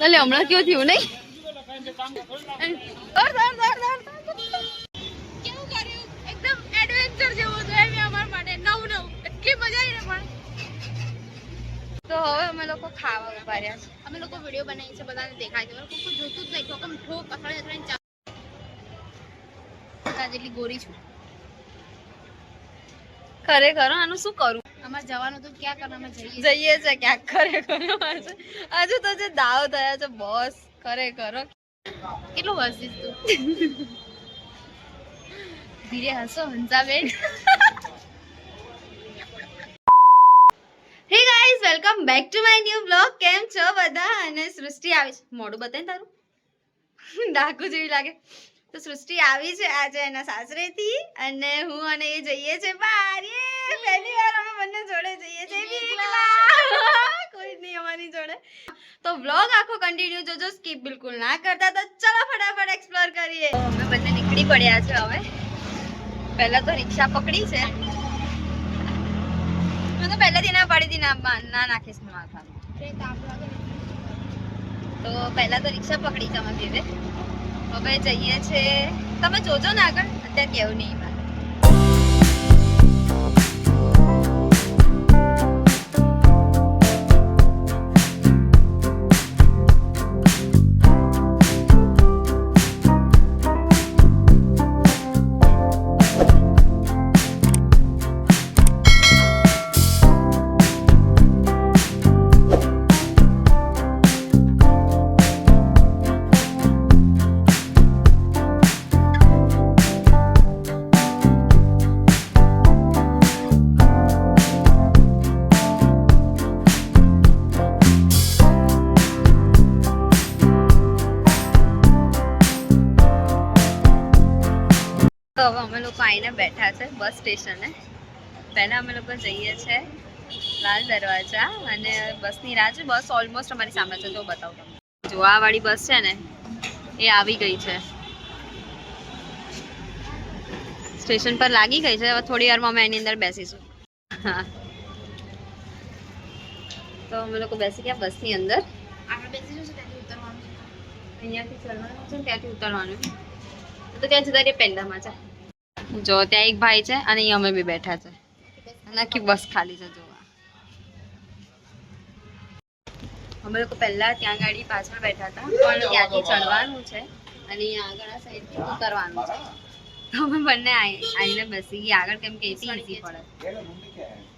એટલે હમણાં કયો થયું નહીં તો હવે અમે લોકો ખાવા ઊભા રહ્યા છે અમે લોકો વીડિયો બનાવી છે બધાને દેખાય છે કોઈ જોતું જ નહીં ઠોકમ ઠોક અથડાઈ અથડાઈને ચા જેટલી ગોરી છું ખરેખર આનું શું કરું અમારે જવાનું તો ક્યાં કરવા અમે જઈએ. જઈએ છે ક્યાંક ખરેખર આજે તો જે દાવ થયા છે બોસ ખરેખર કેટલું હસીશ તું? ધીરે હસો Hansaben. Hey guys welcome back to my new blog કેમ છો બધા? અને સૃષ્ટિ આવી છે. મોઢું બતાવી તારું? ડાકુ જેવી લાગે. તો સૃષ્ટિ આવી છે આજે એના સાસરેથી. અને હું અને એ જઈએ છે બહાર. યે પહેલી વાર અમે બંને જોડે જઈએ છે કોઈ નહીં અમારી જોડે. તો વ્લોગ આખો કન્ટિન્યુ જોજો સ્કીપ બિલકુલ ના કરતા. તો ચલો ફટાફટ એક્સપ્લોર કરીએ. અમે બંને નીકળી પડ્યા છે હવે. પહેલા તો રિક્ષા પકડી છે. મેં તો પહેલાથી ના પાડી હતી ના બા- ના નાખીશ માથા તો પહેલા તો રિક્ષા પકડી છે અમે બેવે હવે જઈએ છે તમે જોજો ને આગળ. અત્યારે કેવું નહીં આવીને બેઠા છે બસ સ્ટેશને. પહેલા અમે લોકો જઈએ છે લાલ દરવાજા અને બસની રાહ છે બસ ઓલમોસ્ટ અમારી સામે છે તો બતાવું તમને. જો આ વાળી બસ છે ને એ આવી ગઈ છે. સ્ટેશન પર લાગી ગઈ છે હવે થોડી વારમાં અમે એની અંદર બેસીશું. હા. તો અમે લોકો બેસી ગયા બસની અંદર. આપણે બેસી જશું ત્યાંથી ઉતરવાનું. છે. અહીંયાથી ચડવાનું છે ત્યાંથી ઉતરવાનું. તો ત્યાં જતા રહીએ પહેલામાં છે જો, ત્યાં એક ભાઈ છે અને અહીંયા અમે બી બેઠા છે. નક્કી બસ ખાલી છે, જોવા. અમે લોકો પહેલા ત્યાં ગાડી પાછળ બેઠા હતા, પણ ત્યાંથી ચડવાનું છે અને અહીંયા આગળ આ સાઈડથી ઉતરવાનું છે. તો અમે બંને આવીને બેસી ગયા. આગળ કેમ કે એથી ઈઝી પડે.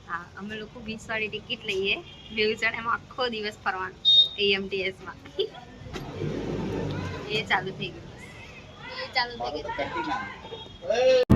હા, અમે લોકો વીસ વાળી ટિકિટ લઈએ. બેવું જણ એમાં આખો દિવસ ફરવાનું એએમટીએસમાં. એ ચાલુ થઈ ગયું. એ ચાલુ થઈ ગયું.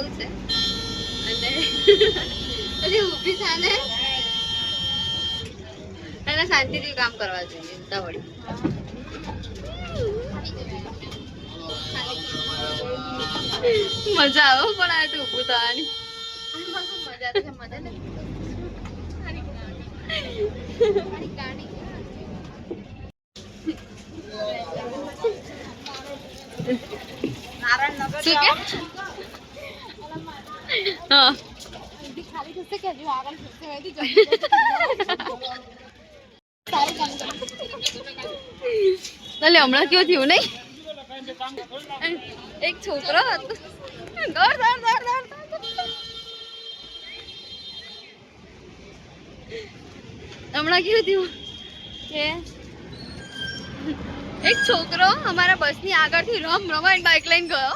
આવી છે. અને હજી ઊભી થાને એને શાંતિથી કામ કરવા જોઈએ ઉતાવળી મજા આવે પણ આ તો ઊભું થવાની. મજા મજા ને મારી ગાડી કર્યું એટલે હમણાં કયો થયું નહીં? એક છોકરો હતો. દોડ દોડ દોડ દોડ હમણાં કેવું થયું? કે? એક છોકરો અમારા બસની આગળથી રમ રમાઈને બાઇક લઈને ગયો.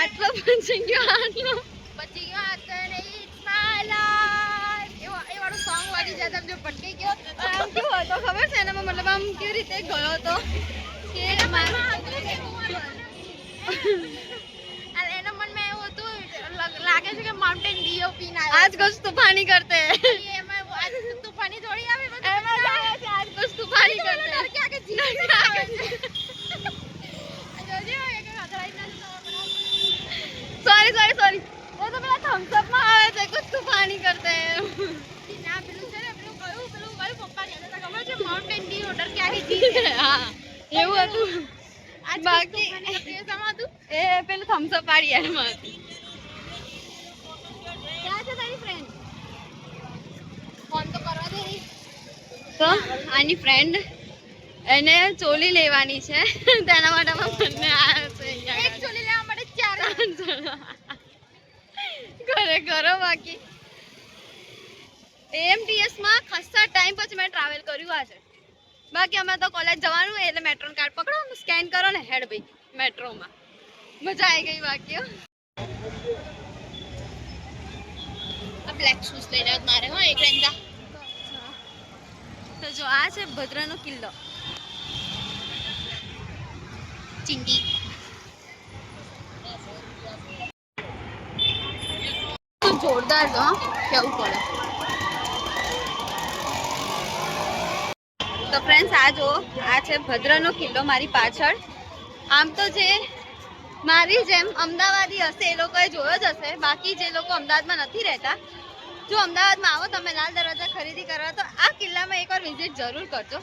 આટલો પહોંચી ગયો આટલો. ગયા જો પટકી ગયો. આમ કેવો હતો ખબર છે? એનામાં મતલબ આમ કેવી રીતે ગયો હતો? કે એના મનમાં એવું હતું લાગે છે કે માઉન્ટેન ડીઓ પીન આવ્યો આજ કુછ તૂફાની કરતે. એમાં આજ તૂફાની થોડી આવે છે આજ કુછ તૂફાની કરતે. ડર કે સોરી સોરી સોરી वो तो मेरा थम्स अप में માઉન્ટેન ડી ઓર્ડર કે આગે જીવી હા એવું હતું આજ બાકી- કેસામાં હતું એ પેલું થમ્સ અપ પાડી યારમાં હતી ક્યાં છે તારી ફ્રેન્ડ ફોન તો કરવા દે તો આની ફ્રેન્ડ એને ચોલી લેવાની છે. તેના માટે મને આ છે એક ચોલી લેવા માટે ચાર. ઘરે કરો બાકી. એએમટીએસમાં ખાસા ટાઈમ પછી મેં ટ્રાવેલ કર્યું આજે. બાકી અમે તો કોલેજ જવાનું એટલે મેટ્રો કાર્ડ પકડો સ્કેન કરો ને હેડ ભાઈ મેટ્રોમાં મજા આવી ગઈ બાકી આ બ્લેક શૂઝ લઈ રહ્યા મારે, હો, એક રેન્જા તો જો, આ છે ભદ્રનો કિલ્લો. ચિંડી તો જોરદાર છે કેવું પડે. તો ફ્રેન્ડ્સ આ જો આ છે ભદ્રનો કિલ્લો મારી પાછળ. આમ તો જે મારી જેમ અમદાવાદી હશે, એ લોકોએ જોયો જ હશે. બાકી જે લોકો અમદાવાદમાં નથી રહેતા, જો અમદાવાદમાં આવો, તમે લાલ દરવાજા ખરીદી કરવા, તો આ કિલ્લામાં એકવાર વિઝિટ જરૂર કરજો.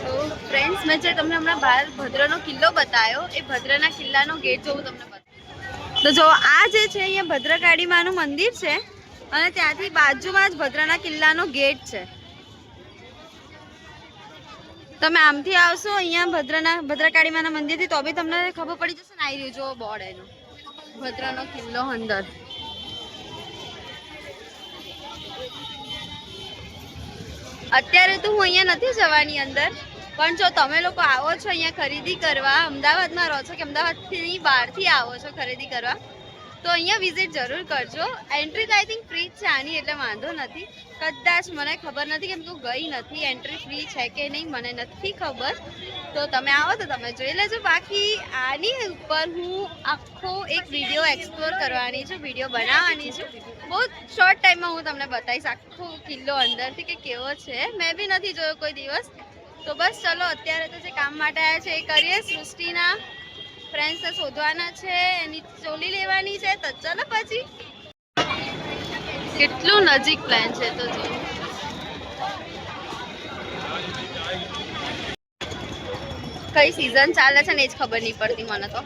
તો ફ્રેન્ડ્સ મેં જે તમને હમણાં બહાર ભદ્રનો કિલ્લો બતાવ્યો એ ભદ્રના કિલ્લાનો ગેટ જોવું તમને બતાવ્યું તો જો, આ જે છે, અહીંયા ભદ્રકાળી માનું મંદિર છે, અને ત્યાંથી બાજુમાં જ ભદ્રના કિલ્લાનો ગેટ છે. તમે આમથી આવશો અહીંયા ભદ્રના ભદ્રકાળી માના મંદિરથી, તો બી તમને ખબર પડી જશે ને આવી રહ્યું જો બોર્ડ એનો. ભદ્રનો કિલ્લો અંદર. અત્યારે તો હું અહીંયા નથી જવાની અંદર, પણ જો તમે લોકો આવો છો અહીંયા ખરીદી કરવા, અમદાવાદમાં રહો છો કે અમદાવાદથી બહારથી આવો છો ખરીદી કરવા તો અહીંયા વિઝિટ જરૂર કરજો. એન્ટ્રી તો આઈ થિંક ફ્રી જ છે આની, એટલે વાંધો નથી. કદાચ મને ખબર નથી કેમ કે ગઈ નથી. એન્ટ્રી ફ્રી છે કે નહીં, મને નથી ખબર. તો તમે આવો તો તમે જોઈ લેજો. બાકી આની ઉપર હું આખો એક વીડિયો એક્સપ્લોર કરવાની છું વીડિયો બનાવવાની છું. બહુ શોર્ટ ટાઈમમાં હું તમને બતાવીશ આખો કિલ્લો અંદરથી કે કેવો છે. મેં બી નથી જોયો કોઈ દિવસ. તો બસ ચલો, અત્યારે તો જે કામ માટે આવ્યા છે એ કરીએ. સૃષ્ટિના ફ્રેન્ડ્સને શોધવાના છે, એની ચોલી લેવાની છે, તો ચાલો પછી. કેટલું નજીક પ્લાન છે તો જો. કઈ સિઝન ચાલે છે ને એ જ ખબર નહીં પડતી મને તો.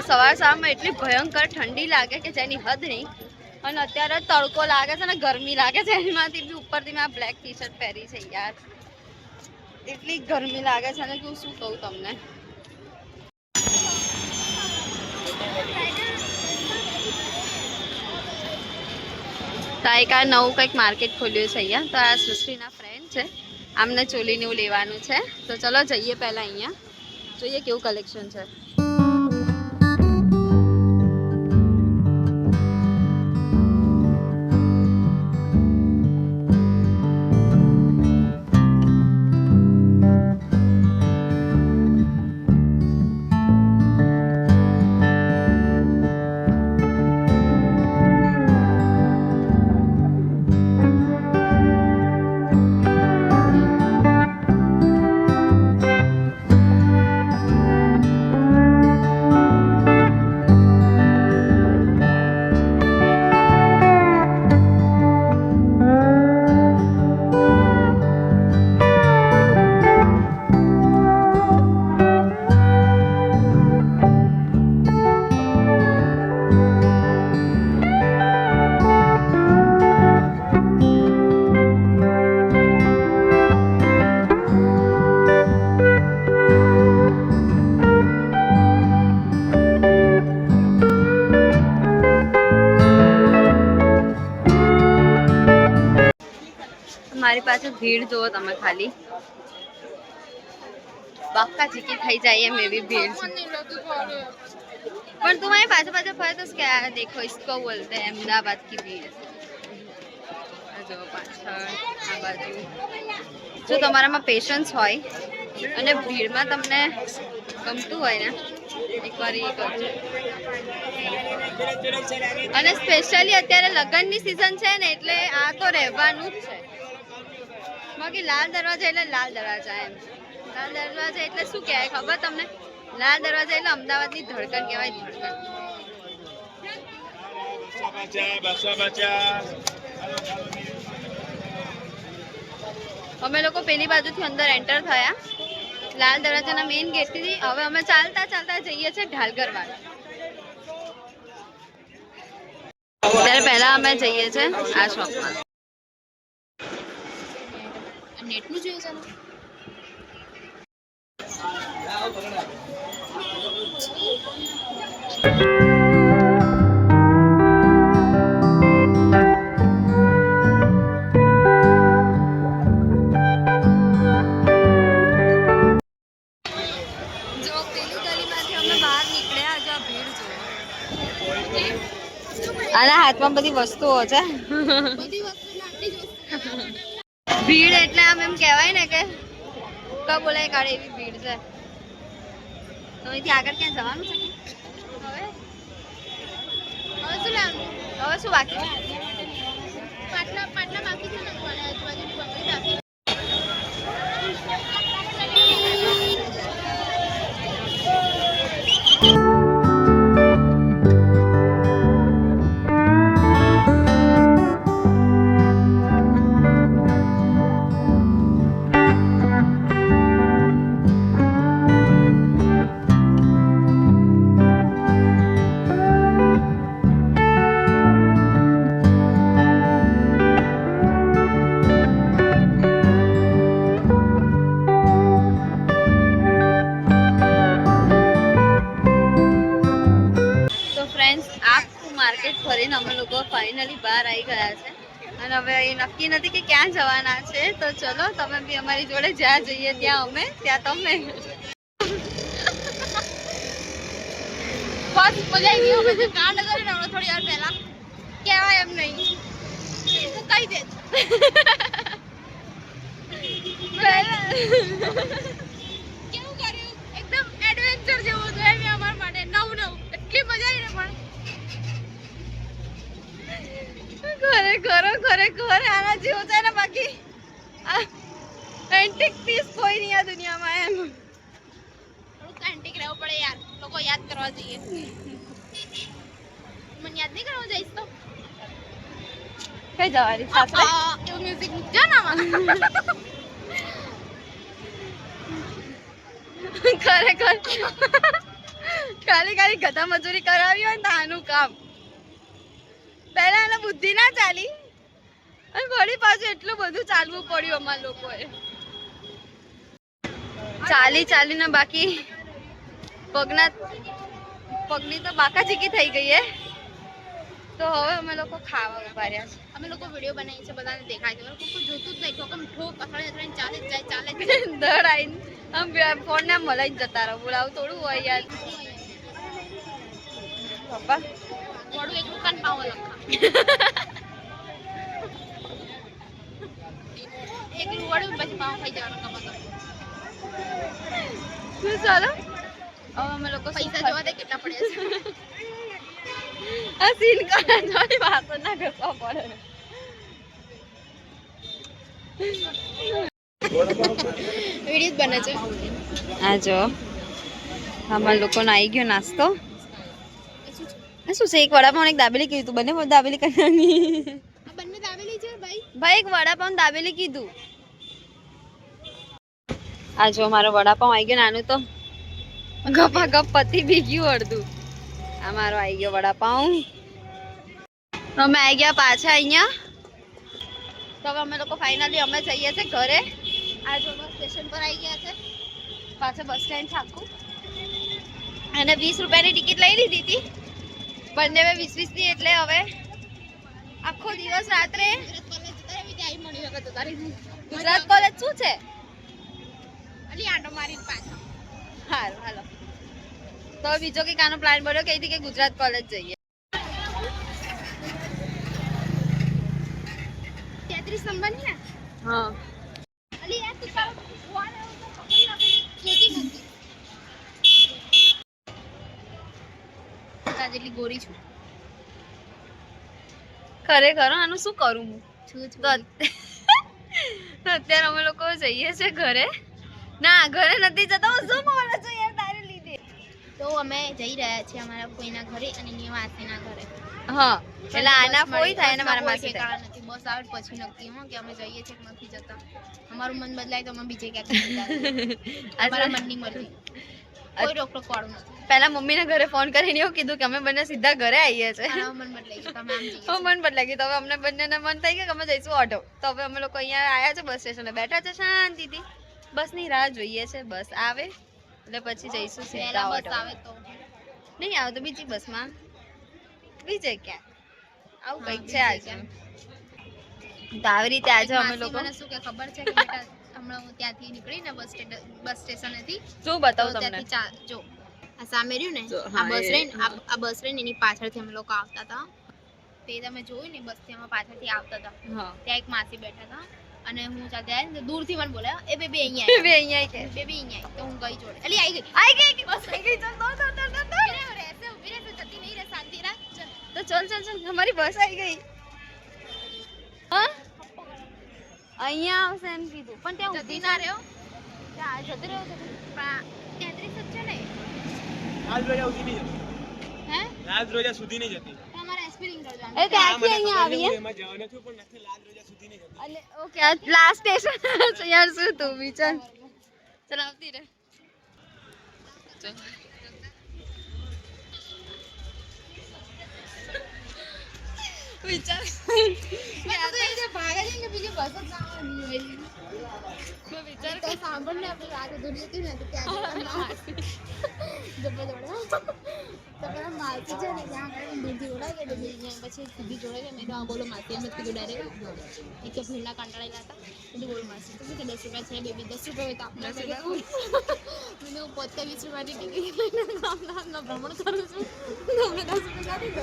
સવાર સવારમાં એટલી ભયંકર ઠંડી લાગે કે જેની હદ નહીં. અને અત્યારે તડકો લાગે છે ને, ગરમી લાગે છે, એમાંથી બી ઉપરથી મેં બ્લેક ટી શર્ટ પહેરી છે યાર. એટલી ગરમી લાગે છે ને કે હું શું કહું તમને. તો એક આ નવું કંઈક માર્કેટ ખોલ્યું છે અહીંયા. તો આ સૃષ્ટિના ફ્રેન્ડ છે. આમને ચોલીને એવું લેવાનું છે. તો ચલો જઈએ પહેલાં અહીંયા. જોઈએ કેવું કલેક્શન છે. છે, ભીડ જુઓ તમે ખાલી. બાકા ચીકી થઈ જાય એમ એવી ભીડ પણ તું મારી પાછળ પાછળ ફરે તો ક્યાં દેખો, ઇસકો બોલતે અમદાવાદ કી ભીડ. જો પાછળ, આ બાજુ. જો તમારામાં પેશન્સ હોય અને ભીડમાં તમને ગમતું હોય ને અને સ્પેશિયલી અત્યારે લગ્નની સિઝન છે ને, એટલે આ તો રહેવાનું જ છે. બાકી લાલ દરવાજા એટલે લાલ દરવાજા એમ. લાલ દરવાજા એટલે શું કહેવાય ખબર તમને? લાલ દરવાજા એટલે અમદાવાદની ધડકન કહેવાય ધડકન. અમે લોકો પેલી બાજુથી અંદર એન્ટર થયા. લાલ દરવાજાના મેઇન ગેટથી હવે અમે ચાલતા ચાલતા જઈએ છીએ ઢાલગર વાળા ત્યારે પહેલા અમે જઈએ છીએ આ શોપમાં નેટનું જોયું છે જો પેલી અમે બહાર નીકળ્યા જો આ ભીડ જો. આના હાથમાં બધી વસ્તુઓ છે. બધી વસ્તુ આટલી જ વસ્તુ. ભીડ એટલે આમ એમ કહેવાય ને કે ક બોલાય કાઢે એવી ભીડ છે. તો અહીંથી આગળ ક્યાં જવાનું છે? હવે? હવે શું લાવવાનું હવે શું બાકી? પાટલા પાટલા બાકી છે ને આજુબાજુની ફાઇનલી બહાર આવી ગયા છે. અને હવે એ નક્કી નથી કે ક્યાં જવાના છે. તો ચલો, તમે બી અમારી જોડે જ્યાં જઈએ, ત્યાં અમે, ત્યાં તમે. બસ, મજા આવી અમે જે કાંડ થોડી વાર પહેલા. કહેવાય એમ નહીં. તો કહી દે? કેવું કર્યું? એકદમ એડવેન્ચર જેવું હતું એમ અમારા માટે. નવું નવું. એટલી મજા આવી ને પણ. ખરેખર ખરેખર આના જેવો છે ને બાકી? એન્ટિક પીસ કોઈ નહીં આ દુનિયામાં એમ. થોડુંક એન્ટિક રહેવું પડે યાર. લોકો યાદ કરવા જોઈએ. મને યાદ નહીં કરવા જઈશ તો. કઈ જવાની સાસરે એવું મ્યુઝિક મૂકજો ને આમાં. ખરેખર ખાલી ખાલી ગધા મજૂરી કરાવી હોય ને તો આનું કામ. પહેલા એને બુદ્ધિ ના ચાલી. અને વળી પાછું એટલું બધું ચાલવું પડ્યું અમારા લોકોએ. ચાલી ચાલીને બાકી પગના પગની તો બાકાચીકી થઈ ગઈ હે. તો હવે અમે લોકો ખાવા ઊભા રહ્યા છે. અમે લોકો વીડિયો બનાવી છે બધાને દેખાય છે. લોકો કોઈ જોતું જ નહીં ઠોકમ ઠોક અથડાઈ અથડાઈને ચાલે જ જાય ચાલે જ દડ આઈને આમ ફોન ને મલાઈને જતા રહો. બોલાવું થોડું હોય યાર. પપ્પા. વડું એક દુકાન પાવ લખા. એક વડું પછી પાવ ખાઈ જવાનું કમાતો શું ચાલો? હવે અમે લોકો પૈસા જોવા દે કેટલા પડ્યા છે. આ સીન કરે જોઈ વાતો ના કરવા પડે. વીડિયો બને છે. આ જો અમારા લોકોનો આવી ગયો નાસ્તો. શું છે? એક વડાપાઉં એક દાબેલી કીધું તું. બંને દાબેલી કરવાની બંને છે ભાઈ. ભાઈ એક વડાપાઉં દાબેલી કીધું. આ જો મારો વડાપાઉં આવી ગયો નાનું તો. ગપા ગપ પતી બી ગયું અડધું. આ મારો આવી ગયો વડાપાઉં. અમે આવી ગયા પાછા અહીંયા. તો હવે અમે લોકો ફાઇનલી અમે જઈએ છીએ ઘરે. આ જો બસ સ્ટેશન પર આવી ગયા છે. પાછળ બસ સ્ટેન્ડ છે આખું અને વીસ રૂપિયાની ટિકિટ લઈ લીધી હતી. બંને વીસ વીસની એટલે હવે આખો દિવસ રાત્રે ગુજરાત કોલેજ શું છે? હાલ હાલો. તો બીજો કઈ કાનો પ્લાન બન્યો કે કે ગુજરાત કોલેજ જઈએ. તેત્રીસ નંબર ને? હા. જેટલી ગોરી છું. ખરેખર આનું શું કરું હું? છું તો અત્યારે અમે લોકો જઈએ છે ઘરે. ના ઘરે નથી જતા હું શું બોલું છું યાર તારે લીધે? તો અમે જઈ રહ્યા છીએ અમારા કોઈના ઘરે અને એની માસીના ઘરે. હા એટલે આના બસ થાય ને મારા કોઈ માસી થાય. નથી બસ આવે પછી નક્કી હો કે અમે જઈએ છીએ કે નથી જતા. અમારું મન બદલાય તો અમે બીજે ક્યાંક. અમારા મનની મરજી. પહેલા મમ્મીના ઘરે ફોન કરીને એવું કીધું કે અમે બંને સીધા ઘરે આવીએ છીએ. મન બદલાઈ ગયું. તો હવે અમને બંનેને મન થઈ ગયું કે અમે જઈશું ઓટો તો હવે અમે લોકો અહીંયા આવ્યા છે બસ સ્ટેશને બેઠા છે શાંતિથી. બસની રાહ જોઈએ છે. બસ આવે એટલે પછી જઈશું સીધા ઓટો નહીં આવે તો બીજી બસમાં. બીજે ક્યાં? આવું કંઈક છે આજે. તો આવી રીતે આજે અમે લોકો મને શું કે ખબર છે કે બેટા હમણાં હું ત્યાંથી નીકળીને બસ બસ સ્ટેશનેથી શું તો બતાવું તમને જો. આ સામે રહ્યું ને આ બસ રહી આ બસ રહી એની પાછળથી અમે લોકો આવતા હતા. તે તમે જોયું ને બસથી અમે પાછળથી આવતા હતા. હા. ત્યાં એક માસી બેઠા હતા. અને હું ચાલતી આવી ને દૂરથી મને બોલ્યા એ બેબી અહીંયા બે અહીંયા કે. બેબી અહીંયા તો હું ગઈ જોડે. એટલે આવી ગઈ. આઈ ગઈ બસ આઈ ગઈ. ચાલ દોડ દોડ. ઊભી રહે, રહેશે, ઊભી રહેશે, જતી નહીં રહે, શાંતિ રાખ. ચાલ. તો ચાલ ચાલ ચાલ અમારી બસ આવી ગઈ. હા? અહીંયા આવશે એમ કીધું. પણ ત્યાં જતી ના રહ્યો? ત્યાં જતી રહ્યો છે. પણ તેત્રીસ જ છે ને? આજ રોજા સુધી નહીં જતી. હે આજ રોજા સુધી નહીં જતી. તો અમારે વિચાર ભાગે ને બીજી બસ જ ના આવવાની વિચાર સાંભળ ને આપણે રાત દૂર ને તો ત્યાં છે ને ત્યાં આગળ બીજી જોડાઈ ગઈ બીજી પછી સીધી જોડાઈ ગઈ મેં તો બોલો માસી. જ કીધું ડાયરેક્ટ એક ભીડના કંટાળેલા હતા. એટલે બોલો માસી. તો કે દસ રૂપિયા છે બેબી દસ રૂપિયા હોય તો કીધું. હું પોતે વીસ રૂપિયાની ટિકિટ લઈને ભ્રમણ કરું છું. તમને દસ રૂપિયા નથી દો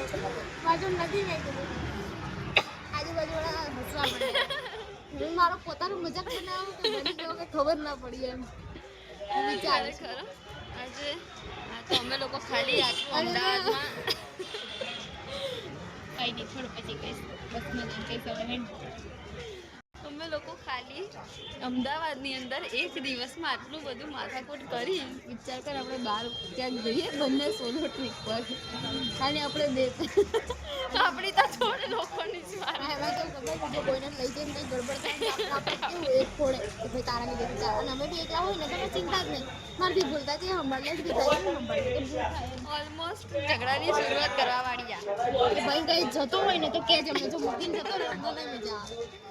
પાછળ નથી મેં કીધું. હસવા હું મારો પોતાનો મજાક બનાવું કે મને કે ખબર ના પડી એમ. વિચાર ખરો. આજે તો અમે લોકો ખાલી આટલું અમદાવાદમાં. કઈ નહીં થોડું પછી કહીશ. બસ મને કહીશ હવે હેડ. અમે લોકો ખાલી અમદાવાદની અંદર એક દિવસમાં આટલું બધું માથાકૂટ કરી વિચાર કર આપણે બહાર ક્યાંક જઈએ બંને સોલો ટ્રીપ પર. ખાલી આપણે બે આપણી તો થોડે લોકોની જ વાત. એમાં તો ખબર છે કોઈને લઈ જઈને કંઈ ગડબડ થાય તો આપણે એક કે ભાઈ તું અને અમે બી એકલા હોય ને તો ચિંતા જ નહીં. મારથી ભૂલતા છે સંભાળને જ તો ઓલમોસ્ટ ઝઘડાની શરૂઆત કરવા વાળી આ. ભાઈ કઈ જતો હોય ને તો કે જ અમને જો મૂકીને જતો રહે મજા આવે.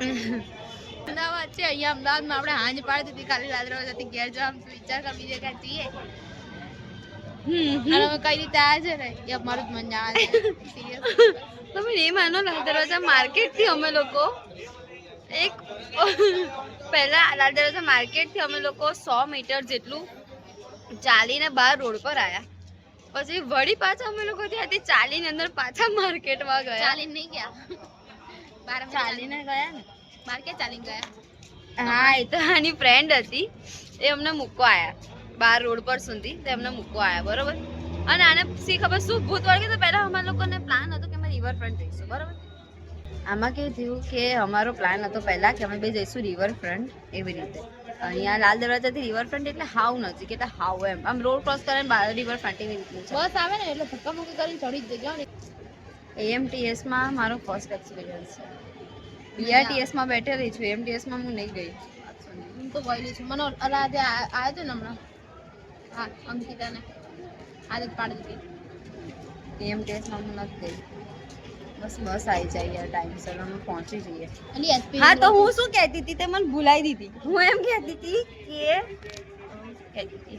અમદાવાદ છે અહીંયા અમદાવાદમાં આપણે હાંજ પાડી દીધી ખાલી રાત્રે જતી ઘેર જવા વિચાર કર બીજે કાંઈ જઈએ. અને અમે કઈ રીતે છે ને એ અમારું જ મન જાણે તમે એ માનો લાલ દરવાજા માર્કેટથી અમે લોકો એક પહેલા લાલ દરવાજા માર્કેટથી અમે લોકો સો મીટર જેટલું ચાલીને બહાર રોડ પર આવ્યા પછી વળી પાછા અમે લોકો ત્યાંથી ચાલીને અંદર પાછા માર્કેટમાં ગયા. ચાલીને નહીં ગયા. ચાલીને ગયા ને? બાર કે ચાલીને ગયા? હા એ તો આની ફ્રેન્ડ હતી. એ અમને મૂકવા આવ્યા બાર રોડ પર સુધી તે અમને મૂકવા આવ્યા બરોબર? અને આને શી ખબર શું ભૂત વળગે તો પહેલા અમારા લોકોને પ્લાન હતો કે અમે રિવરફ્રન્ટ જઈશું બરોબર? આમાં કેવું થયું કે અમારો પ્લાન હતો પહેલાં કે અમે બે જઈશું રિવરફ્રન્ટ એવી રીતે. અહીંયા લાલ દરવાજાથી રિવરફ્રન્ટ એટલે હાવ નજીક એટલે હાવ એમ. આમ રોડ ક્રોસ કરીને બહાર રિવરફ્રન્ટ એવી રીતે બસ આવે ને એટલે ધક્કા મૂકી કરીને ચડી જ જાઓ ને AMTS માં મારો ફર્સ્ટ એક્સપિરિયન્સ છે. બીઆરટીએસમાં માં બેઠેલી છું. એમટીએસમાં હું નહીં ગઈ. હું તો ગયેલી છું. મને અલા આજે આવ્યો હતો ને હમણાં? હા અંકિતાને. આદત પાડી દીધી. એએમટીએસમાં હું નથી ગઈ. બસ બસ આવી જાય યાર ટાઈમસર અમે પહોંચી જઈએ. હા તો હું શું કહેતી હતી તે મને ભૂલાઈ દીધી. હું એમ કહેતી હતી કે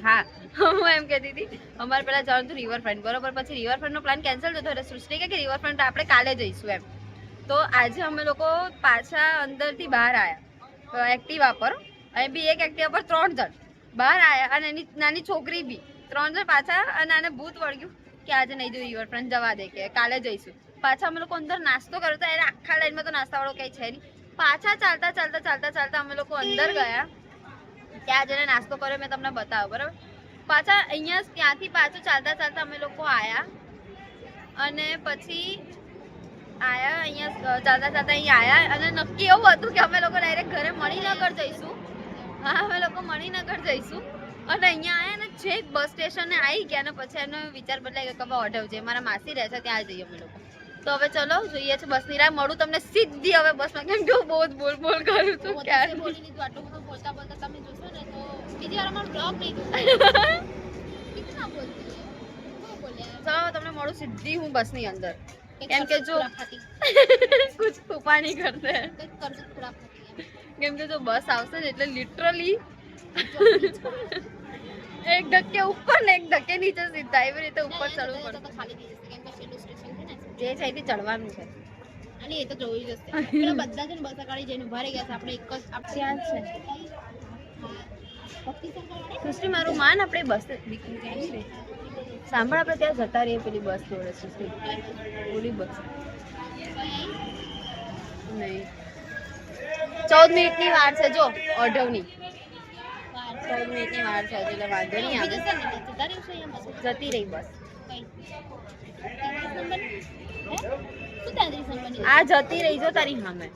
હા, હું એમ કહેતી હતી, અમારે પહેલાં જવાનું હતું રિવરફ્રન્ટ બરોબર? પછી રિવરફ્રન્ટનો પ્લાન કેન્સલ થયો એટલે સૃષ્ટિ કે રિવરફ્રન્ટ આપણે કાલે જઈશું એમ. તો આજે અમે લોકો પાછા અંદરથી બહાર આવ્યા એક્ટિવા પર અને બી એક એક્ટિવા પર ત્રણ જણ. બહાર આવ્યા અને એની નાની છોકરી બી. ત્રણ જણ પાછા અને આને ભૂત વળગ્યું કે આજે નહીં જોયું રિવરફ્રન્ટ જવા દે કે કાલે જઈશું. પાછા અમે લોકો અંદર નાસ્તો કર્યો એને આખા લાઈનમાં તો નાસ્તાવાળો કંઈ છે નહીં. પાછા ચાલતા ચાલતા ચાલતા ચાલતા અમે લોકો અંદર ગયા. ત્યાં જઈને નાસ્તો કર્યો મેં તમને બતાવ્યો બરાબર? પાછા અહીંયા ત્યાંથી પાછું ચાલતા ચાલતા અમે લોકો આયા. અને પછી આવ્યા અહીંયા ચાલતા ચાલતા અહીંયા આવ્યા અને નક્કી એવું હતું કે અમે લોકો ડાયરેક્ટ ઘરે મણિનગર જઈશું. હા અમે લોકો મણિનગર જઈશું. અને અહીંયા આયા ને છેક બસ સ્ટેશને આવી ગયા અને પછી એનો વિચાર બદલાઈ ગયો કે હવે ઓઢવ જઈએ. મારા માસી રહે છે ત્યાં જઈએ અમે લોકો. તો હવે ચલો જોઈએ છે બસની રાહ. મળું તમને સીધી હવે બસમાં. કેમ કે બહુ જ બોલ બોલ કરું છું ક્યારે બોલી લીધું આટલું બધું બોલતા બોલતા બીજી વાર અમારો બ્લોગ નહીં જોશો બોલતી? છે? બોલ્યા ચલો તમને મળું સીધી હું બસની અંદર. કેમ કે જો- કુછ નહીં કરતે. કેમ કે જો બસ આવશે ને એટલે લિટરલી. એક ધક્કે ઉપર ને એક ધક્કે નીચે સીધા. એવી રીતે ઉપર ચડવું તો- તો ને. જે છે અહીંથી ચડવાનું છે. અને એ તો જોઈ જશે બધા છે ને બસ અગાડી જઈને ઊભા રહી ગયા આપણે એક જ ત્યાં છે. સૃષ્ટિ મારું માન આપણે બસ સાંભળ આપણે ત્યાં જતા રહીએ પેલી બસ જોડે સૃષ્ટિ ઓલી બસ. નહીં. ચૌદ મિનિટની વાર છે જો ઓઢવની. ચૌદ મિનિટની વાર છે એટલે વાંધો નહીં આવે. જતા રહી બસ? આ જતી રહી જો તારી સામે.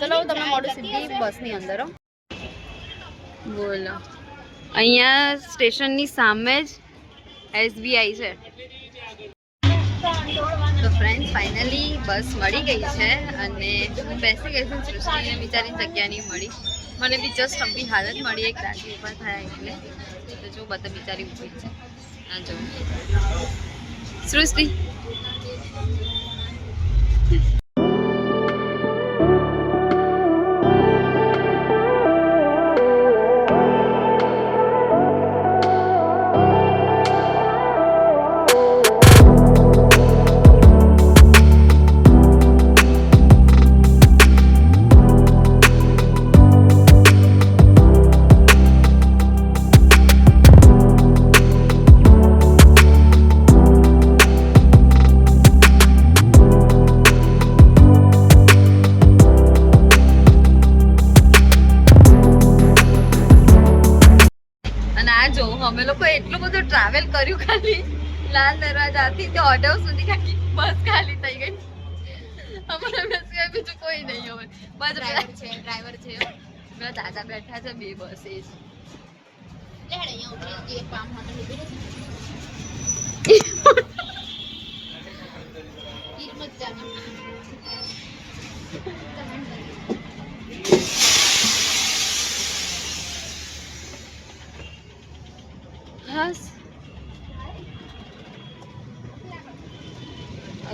ચલો હું તમને મોડું સીધી બસની અંદર હો. બોલો. અહીંયા સ્ટેશનની સામે જ એસબીઆઈ છે. તો ફ્રેન્ડ ફાઇનલી બસ મળી ગઈ છે અને બેસી ગઈ છું સૃષ્ટિને બિચારી નહીં મળી. મને બી જસ્ટ અમથી હાલત મળી એક રાજી ઊભા થયા એટલે. તો જો બધા બિચારી ઊભી છે. આ જો. સૃષ્ટિ. અમે લોકો એટલું બધું ટ્રાવેલ કર્યું ખાલી. લાલ દરવાજાથી તે ઓઢવ સુધી ખાલી બસ ખાલી થઈ ગઈ. અમારા બસ સિવાય બીજું કોઈ નહીં હવે બસ ડ્રાઈવર છે ડ્રાઈવર છે. પેલા દાદા બેઠા છે બે બસ જ. અહીંયા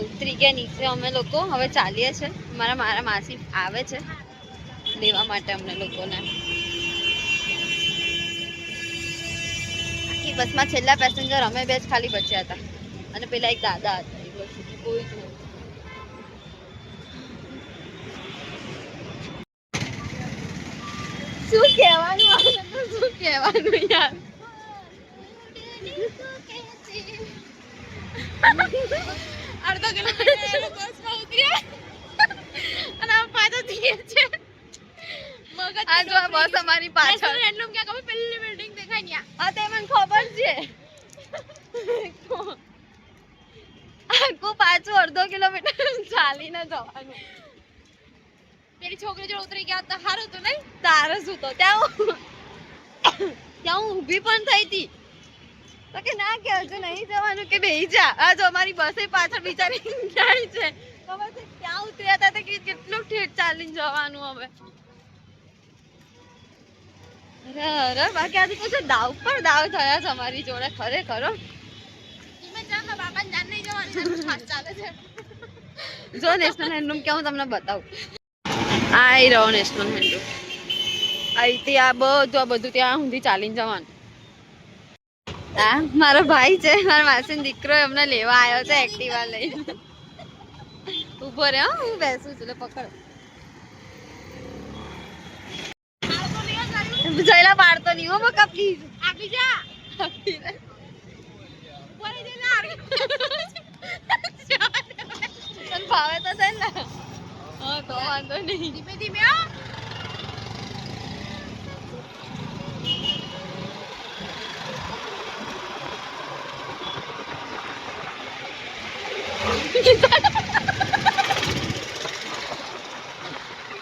ઉતરી ગયા નીચે અમે લોકો. હવે ચાલીએ છે. મારા મારા માસી આવે છે. લેવા માટે અમને લોકોને. આખી બસમાં છેલ્લા પેસેન્જર અમે બે જ ખાલી બચ્યા હતા. અને પેલા એક દાદા હતા. એ બસ કોઈ. શું કહેવાનું? શું કહેવાનું યાર? અડધો કિલોમીટર બસમાં અને આમ પાછો જઈએ છે મગજ આ જો બસ અમારી પાછળ. હેન્ડલૂમ ક્યાં ખબર? પેલી બિલ્ડિંગ દેખાય ને આ તે મને ખબર છે. આખું પાછું અડધો કિલોમીટર ચાલીને જવાનું. પેલી છોકરી જોડે ઉતરી ગયા તો સારું હતું નહીં? તારે શું તો? ત્યાં હું ત્યાં હું ઊભી પણ થઈ હતી તો કે ના કે હજુ નહીં જવાનું કે બેહી જા. આ જો અમારી બસે પાછળ બિચારી ક્યાંય છે. ખબર છે ક્યાં ઉતર્યા હતા કે કેટલું ઠેઠ ચાલીને જવાનું હવે. અરે બાકી આજે તો દાવ પર દાવ થયા છે અમારી જોડે ખરેખર જા નેશનલ હેન્ડલૂમ કે હું તમને બતાવું. આ રહ્યો નેશનલ હેન્ડલૂમ. અહીંથી આ બધું આ બધું ત્યાં સુધી ચાલીને જવાનું. આ મારો ભાઈ છે મારા માસીનો દીકરો એમને લેવા આવ્યો છે એક્ટિવા લઈ ઊભો રહે હો હું બેસું છું પકડ. જયલા પાડતો નહીં હો બકા પ્લીઝ આપી જા. ભાવે તો છે ને? હા તો વાંધો નહીં. ધીમે ધીમે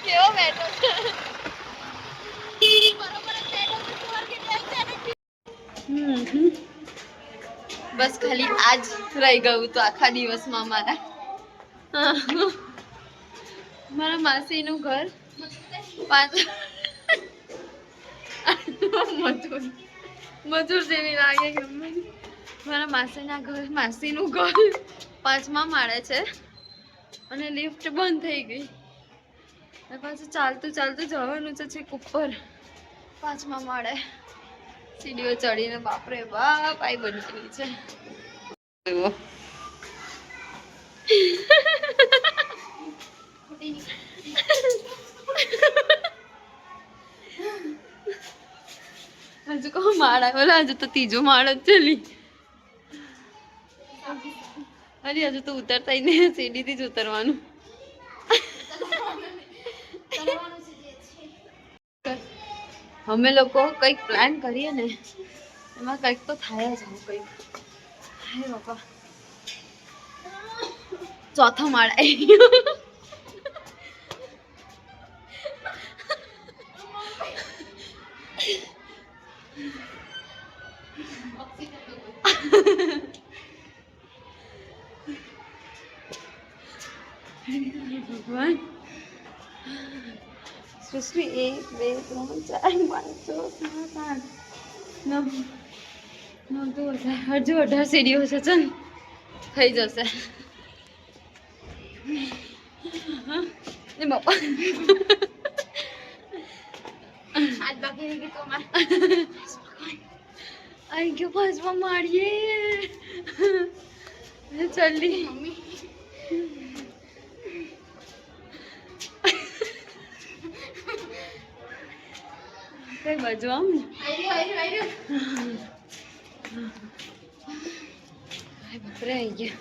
કેવો બેઠો. બસ ખાલી આજ રહી ગયું તો આખા દિવસમાં મારા. મારા માસીનું ઘર. પાંચ મજૂર મજૂર જેવી લાગે. મારા માસીના ઘર માસીનું ઘર. પાંચમા માળે છે. અને લિફ્ટ બંધ થઈ ગઈ. અને પાછું ચાલતું ચાલતું જવાનું છે છેક ઉપર. પાંચમા માળે. સીડીઓ ચડીને, બાપરે બાપ, આઈ બની છે. હજુ કહો, માળ આવ્યો હજુ તો ત્રીજો માળ જ ચલી અરે હજુ તો ઉતરતા નહીં સીડીથી જ ઉતરવાનું. અમે લોકો કંઈક પ્લાન કરીએ ને, એમાં કંઈક તો થાય જ હું કંઈક. હે બાપા. ચોથો માળ આવી ગયો. ભગવાન? સુશ્રી એક બે ત્રણ ચાર પાંચ છ સાત આઠ નવ નવ અઢાર હજુ અઢાર સીડીઓ છે ને થઈ જશે. એ બાપા. હાથ બાકી રહી ગઈ તો અમારે. આઈ ગયો પાછમાં મારીએ ચલ્લી. મમ્મી. કઈ બાજુ આમ ને. બાપરે ગયા.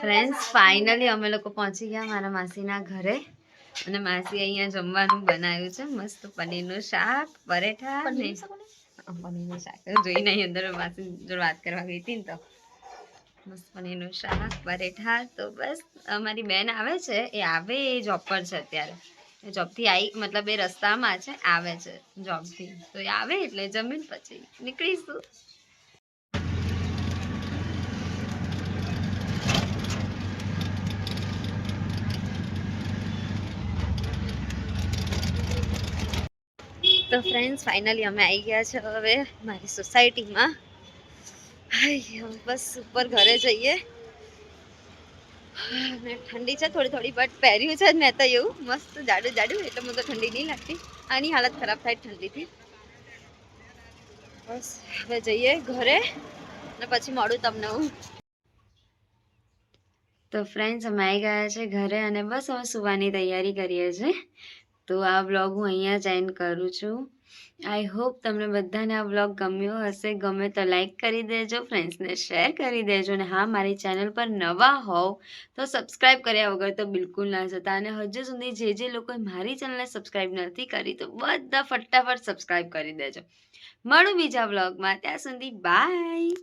ફ્રેન્ડ્સ ફાઇનલી અમે લોકો પહોંચી ગયા મારા માસીના ઘરે. અને માસી અહીંયા જમવાનું બનાવ્યું છે મસ્ત પનીરનું શાક પરેઠા પનીરનું શાક જોઈને અંદર માસી જોડે વાત કરવા ગઈ હતી ને તો. મસ્ત શાક, પરેઠા. તો બસ, અમારી બેન આવે છે, એ આવે એ જોબ પર છે અત્યારે. જોબથી આવી મતલબ એ રસ્તામાં છે, આવે છે જોબથી તો એ આવે એટલે જમીન પછી નીકળીશું. તો ફ્રેન્ડ્સ ફાઇનલી અમે આવી ગયા છે હવે મારી સોસાયટીમાં બસ ઉપર ઘરે જઈએ. મેં ઠંડી છે થોડી થોડી બટ પહેર્યું છે મેં તો એવું. મસ્ત જાડું જાડું, એટલે મને તો ઠંડી નહીં લાગતી. આની હાલત ખરાબ થાય ઠંડીથી. બસ, હવે જઈએ ઘરે અને પછી મળું તમને હું. તો ફ્રેન્ડ્સ અમે આવી ગયા છે ઘરે અને બસ હવે સુવાની તૈયારી કરીએ છીએ. તો આ વ્લોગ હું અહીંયા જ એન્ડ કરું છું. આઈ હોપ તમને બધાને આ વ્લોગ ગમ્યો હશે. ગમે તો લાઈક કરી દેજો, ફ્રેન્ડ્સને શેર કરી દેજો અને હા, મારી ચેનલ પર નવા હોવ તો સબસ્ક્રાઈબ કર્યા વગર તો બિલકુલ ના જતા અને હજુ સુધી જે જે લોકોએ મારી ચેનલને સબસ્ક્રાઈબ નથી કરી તો બધા ફટાફટ સબસ્ક્રાઈબ કરી દેજો. મળું બીજા બ્લોગમાં ત્યાં સુધી બાય.